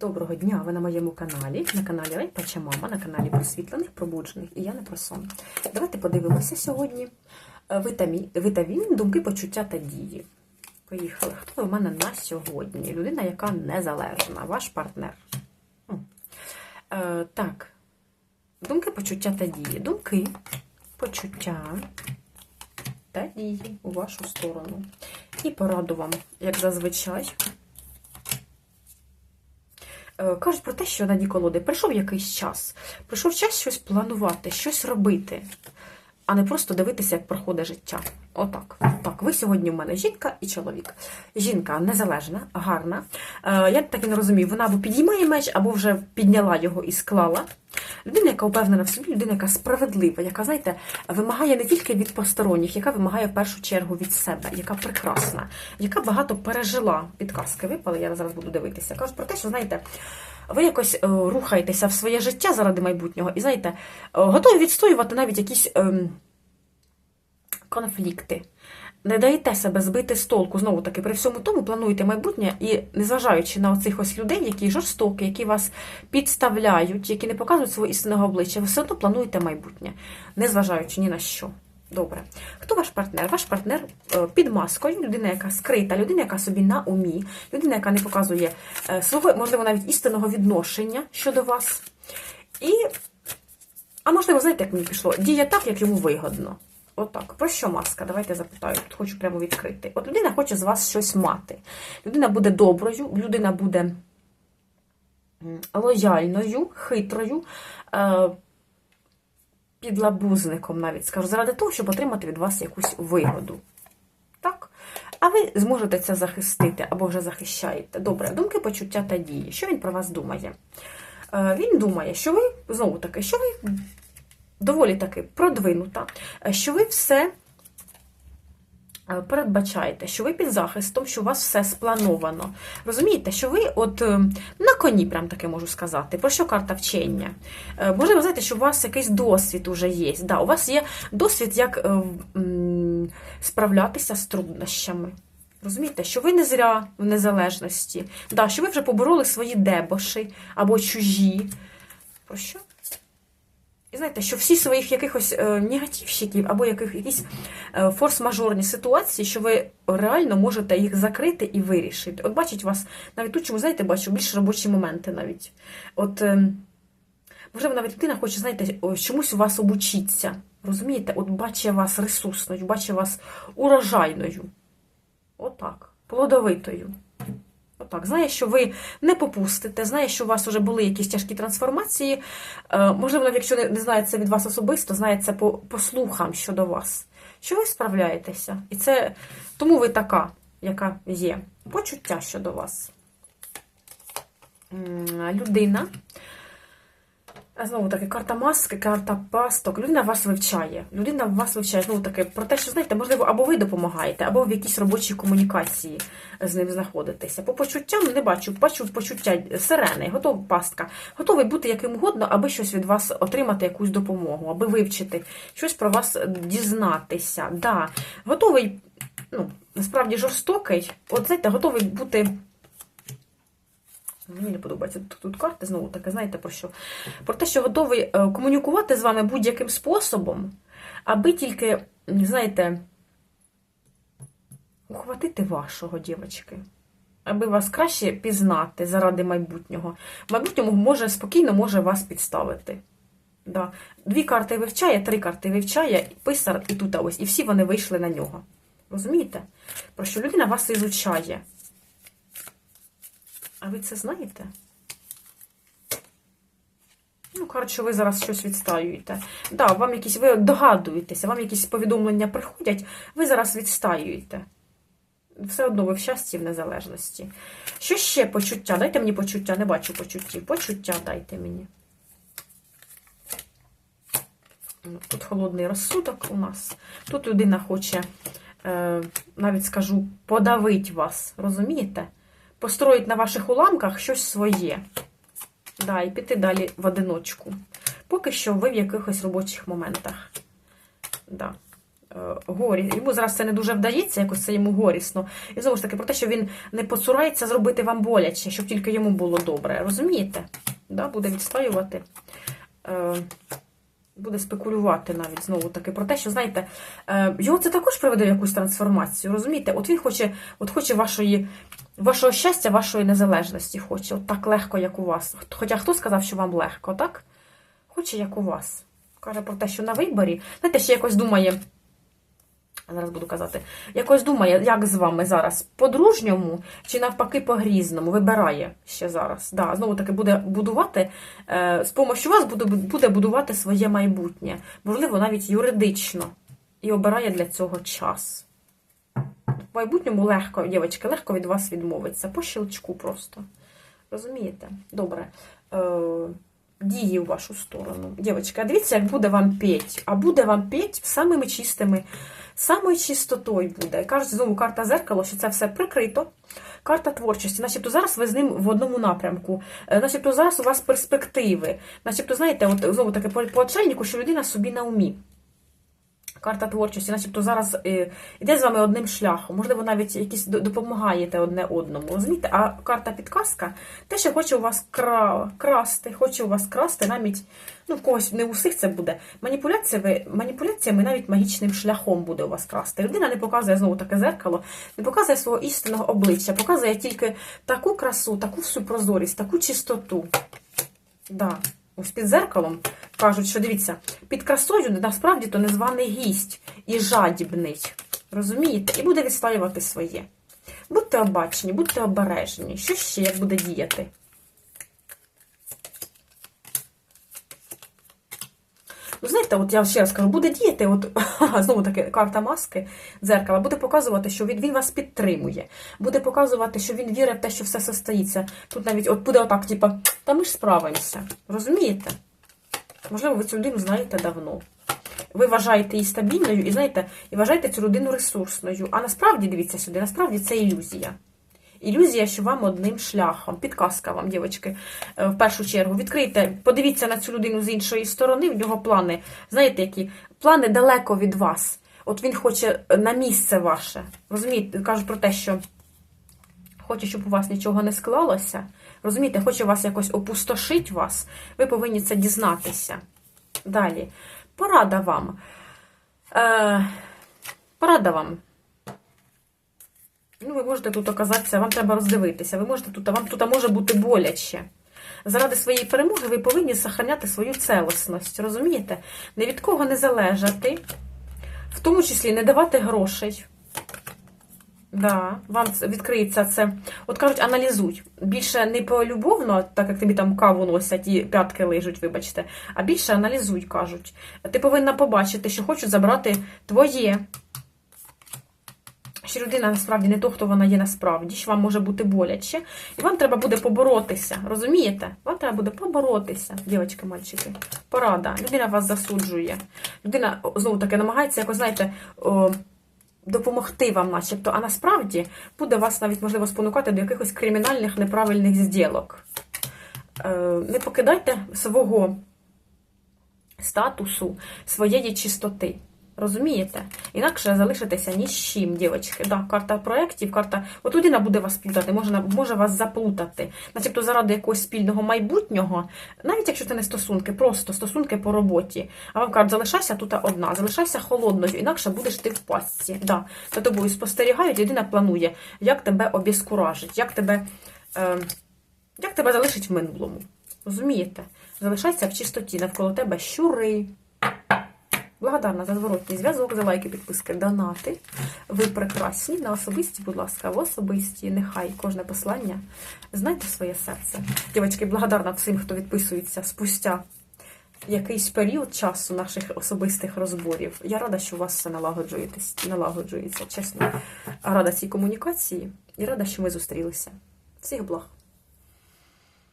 Доброго дня! Ви на моєму каналі, на каналі Райпача Мама, на каналі просвітлених, пробуджених, і я не про сон. Давайте подивимося сьогодні е, витамін, думки, почуття та дії. Поїхали. Хто в мене на сьогодні? Людина, яка незалежна, ваш партнер. Е, так, думки, почуття та дії. Думки, почуття та дії у вашу сторону. І пораду вам, як зазвичай. Е, Кажуть про те, що на дні колоди прийшов якийсь час. Прийшов час щось планувати, щось робити, а не просто дивитися, як проходить життя. Отак. Так, ви сьогодні в мене жінка і чоловік. Жінка незалежна, гарна. Е, Я так і не розумію, вона або підіймає меч, або вже підняла його і склала. Людина, яка впевнена в собі, людина, яка справедлива, яка, знаєте, вимагає не тільки від посторонніх, яка вимагає в першу чергу від себе, яка прекрасна, яка багато пережила. Підказки випали, я зараз буду дивитися. Кажуть про те, що знаєте. Ви якось е, рухаєтеся в своє життя заради майбутнього, і знаєте, е, готові відстоювати навіть якісь ем, конфлікти. Не даєте себе збити з толку, знову таки, при всьому тому плануєте майбутнє і, незважаючи на оцих ось людей, які жорстокі, які вас підставляють, які не показують свого істинного обличчя, ви все одно плануєте майбутнє, незважаючи ні на що. Добре. Хто ваш партнер? Ваш партнер е, під маскою, людина, яка скрита, людина, яка собі на умі, людина, яка не показує е, свого, можливо, навіть істинного відношення щодо вас. І, а можливо, знаєте, як мені пішло? Діє так, як йому вигодно. Отак. Про що маска? Давайте запитаю. Тут хочу прямо відкрити. От людина хоче з вас щось мати. Людина буде доброю, людина буде лояльною, хитрою, е, підлабузником навіть скажу, заради того, щоб отримати від вас якусь вигоду. Так? А ви зможете це захистити або вже захищаєте. Добре, думки, почуття та дії. Що він про вас думає? Е, Він думає, що ви, знову таки, що ви доволі таки продвинута, е, що ви все е, передбачаєте, що ви під захистом, що у вас все сплановано. Розумієте, що ви от е, на коні, прям таки можу сказати. Про що карта вчення? Е, Можливо, знаєте, що у вас якийсь досвід уже є. Да, у вас є досвід, як справлятися з труднощами. Розумієте, що ви не зря в незалежності, да, що ви вже побороли свої дебоші або чужі. Про що? Знаєте, що всі своїх якихось е, негативщиків або яких, якісь е, форс-мажорні ситуації, що ви реально можете їх закрити і вирішити. От бачить вас, навіть тут, чому, знаєте, бачу більш робочі моменти навіть. От, е, можливо, навіть людина хоче, знаєте, чомусь у вас обучитися. Розумієте? От бачить вас ресурсною, бачить вас урожайною. Отак, плодовитою. Отак, знає, що ви не попустите, знає, що у вас вже були якісь тяжкі трансформації. Е, можливо, навіть якщо не, знає це від вас особисто, знає це по, по слухам щодо вас. Що ви справляєтеся? І це тому ви така, яка є. Почуття щодо вас. Людина. Знову таки, карта маски, карта пасток. Людина вас вивчає. Людина вас вивчає. Знову таки, про те, що знаєте, можливо, або ви допомагаєте, або в якійсь робочій комунікації з ним знаходитеся. По почуттям не бачу, бачу почуття сирени, готова пастка, готовий бути яким угодно, аби щось від вас отримати, якусь допомогу, аби вивчити, щось про вас дізнатися. Да. Готовий, ну, насправді жорстокий. От знаєте, готовий бути. Мені не подобається тут, тут карти, знову таке, знаєте про що? Про те, що готовий е, комунікувати з вами будь-яким способом, аби тільки, знаєте, ухватити вашого, дівчатки. Аби вас краще пізнати заради майбутнього. Майбутньому може спокійно може вас підставити. Да. Дві карти вивчає, три карти вивчає, писар і тут ось. І всі вони вийшли на нього. Розумієте? Про що людина вас ізучає. А ви це знаєте? Ну, коротше, ви зараз щось відстаюєте. Да, вам якісь, ви догадуєтеся, вам якісь повідомлення приходять, ви зараз відстаюєте. Все одно ви в щасті, в незалежності. Що ще почуття? Дайте мені почуття, не бачу почуттів. Почуття дайте мені. Тут холодний розсудок у нас. Тут людина хоче, е, навіть скажу, подавить вас. Розумієте? Построїть на ваших уламках щось своє. Да, і піти далі в одиночку. Поки що ви в якихось робочих моментах. Да. е, горі. Йому зараз це не дуже вдається, якось це йому горісно. І знову ж таки, про те, що він не поцурається зробити вам боляче, щоб тільки йому було добре. Розумієте? Да? Буде відстоювати. Е, буде спекулювати навіть знову таки про те, що знаєте, е, його це також приведе в якусь трансформацію. Розумієте? От він хоче, от хоче вашої, вашого щастя, вашої незалежності хоче. От так легко, як у вас. Хоча хто сказав, що вам легко, так? Хоче, як у вас. Каже про те, що на виборі, знаєте, ще якось думає. Зараз буду казати, якось думає, як з вами зараз по-дружньому чи навпаки по-грізному. Вибирає ще зараз. Да, Знову таки буде будувати, е, з допомогою вас буде, буде будувати своє майбутнє, можливо, навіть юридично. І обирає для цього час. В майбутньому легко, дівчатки, легко від вас відмовиться. По щелчку просто. Розумієте? Добре. Е, дії в вашу сторону. Дівчатка, дивіться, як буде вам петь. А буде вам петь самими чистими, самою чистотою буде. Кажуть, знову карта зеркало, що це все прикрито. Карта творчості, начебто зараз ви з ним в одному напрямку, Е, начебто зараз у вас перспективи. Начебто, знаєте, от знову таки по, по очельнику, що людина собі на умі. Карта творчості, начебто зараз е, йде з вами одним шляхом, можливо, навіть якісь допомагаєте одне одному. Розумієте? А карта підказка те, що хоче у вас кра... красти, хоче у вас красти навіть, ну в когось не у всіх це буде. Маніпуляціями, маніпуляціями навіть магічним шляхом буде у вас красти. Людина не показує знову таке зеркало, не показує свого істинного обличчя, показує тільки таку красу, таку всю прозорість, таку чистоту. Да. Ось під зеркалом кажуть, що дивіться, під красою насправді то незваний гість і жадібний. Розумієте? І буде відстоювати своє. Будьте обачні, будьте обережні. Що ще буде діяти? Ну, знаєте, от я ще раз кажу, буде діяти, от знову таки карта маски дзеркала, буде показувати, що він, він вас підтримує, буде показувати, що він вірить в те, що все состоїться. Тут навіть от буде отак, типа, та ми ж справимося. Розумієте? Можливо, ви цю людину знаєте давно. Ви вважаєте її стабільною і знаєте, і вважаєте цю людину ресурсною. А насправді, дивіться сюди, насправді це ілюзія. Ілюзія, що вам одним шляхом. Підказка вам, дівчатки, е, в першу чергу. Відкрийте, подивіться на цю людину з іншої сторони, в нього плани. Знаєте, які? Плани далеко від вас. От він хоче на місце ваше. Розумієте, кажуть про те, що хоче, щоб у вас нічого не склалося. Розумієте, хоче вас якось опустошить вас. Ви повинні це дізнатися. Далі. Порада вам. Е, порада вам. Ну, ви можете тут оказатися, вам треба роздивитися. Ви можете тут, вам тут може бути боляче. Заради своєї перемоги ви повинні сохраняти свою целісність, розумієте? Ні від кого не залежати, в тому числі не давати грошей. Да, вам відкриється це. От кажуть, аналізуй. Більше не полюбовно, так як тобі там каву носять і п'ятки лижуть, вибачте, а більше аналізуй, кажуть. Ти повинна побачити, що хочуть забрати твоє. Що людина насправді не то, хто вона є насправді, що вам може бути боляче. І вам треба буде поборотися. Розумієте? Вам треба буде поборотися, дівчатки, мальчики. Порада. Людина вас засуджує. Людина знову таки намагається якось, знаєте, допомогти вам, начебто, а насправді буде вас навіть можливо спонукати до якихось кримінальних неправильних зділок. Е, Не покидайте свого статусу, своєї чистоти. Розумієте? Інакше залишитеся ні з чим, дівчатки. Да, карта проєктів, карта. От людина буде вас плутати, може, може вас заплутати. Начебто заради якогось спільного майбутнього, навіть якщо це не стосунки, просто стосунки по роботі. А вам кажуть, залишайся тут одна, залишайся холодною, інакше будеш ти в пастці. Да. За тобою спостерігають, людина планує, як тебе обіскуражить, як тебе, е, як тебе залишить в минулому. Розумієте? Залишайся в чистоті, навколо тебе щури. Благодарна за зворотній зв'язок, за лайки, підписки, донати. Ви прекрасні. На особисті, будь ласка, в особисті. Нехай кожне послання знайте своє серце. Дівчатки, благодарна всім, хто відписується спустя якийсь період часу наших особистих розборів. Я рада, що у вас все налагоджується, чесно. Рада цій комунікації і рада, що ми зустрілися. Всіх благ.